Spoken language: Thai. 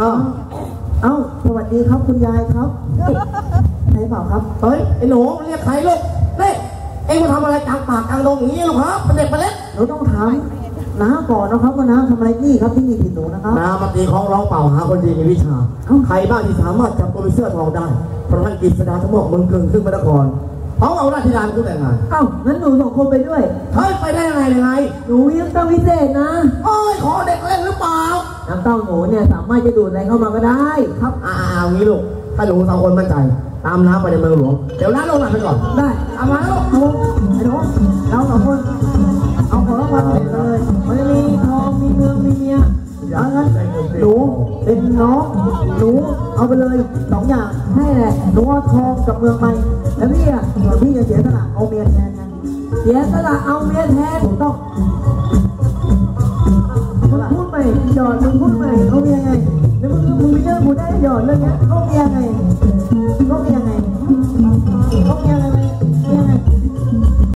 อ้าวเอ้า สวัสดีครับคุณยายครับใครเปล่าครับ เฮ้ย ไอ้หนูเรียกใครลูกเฮ้ยเอ็งมาทำอะไรกลางปากกลางดงอย่างนี้ลูกครับเป็นเด็กไปเล็กหนูต้องถามน้าก่อนนะครับว่าน้าทำอะไรนี่ครับที่นี่ผิดหนูนะครับน้ามาตีของร้องเปล่าหาคนดีในวิชา ใครบ้างที่สามารถจับตัวเนเสื้อทองได้พระท่านกฤษดาทั้งหมดเมืองเกิงขึ้นมานคร เขาเอาราชธิดาขึ้นแต่งงานเอ้างั้นหนูสองคนไปด้วย เฮ้ยไปได้ยังไงยังไงหนูยังต้องพิเศษนะโอ้ยขอเด็กเล่นหรือเปล่าน้ำเต้าหนูเนี่ยสามารถจะดูดอะไรเข้ามาก็ได้ ครับอ่าเอางี้ลูกถ้าหนูสองคนมั่นใจ ตามน้าไปในเมืองหลวงเดี๋ยวน้าลงหลังไปก่อน ได้เอามาลูกหนูไอ้หนูเราสองคน เอาของรางวัลไปเลยมันจะมีทองมีเมืองมีเมียเอางั้นหนูเป็นน้องหนูเอาไปเลยสองอย่างให้แหละหนูเอาทองกับเมืองไป แล้วพี่อะพี่จะเสียสละเอาเมียแทนนะเสียสละเอาเมียแทนถูกต้องมึงพูดใหม่หยอดมึงพูดใหม่เอาเมียไงแล้วมึงมึงมีเรื่องพูดได้หยอดเรื่องเนี้ยเอาเมียไงเอาเมียไงเอาเมียไงเมียไง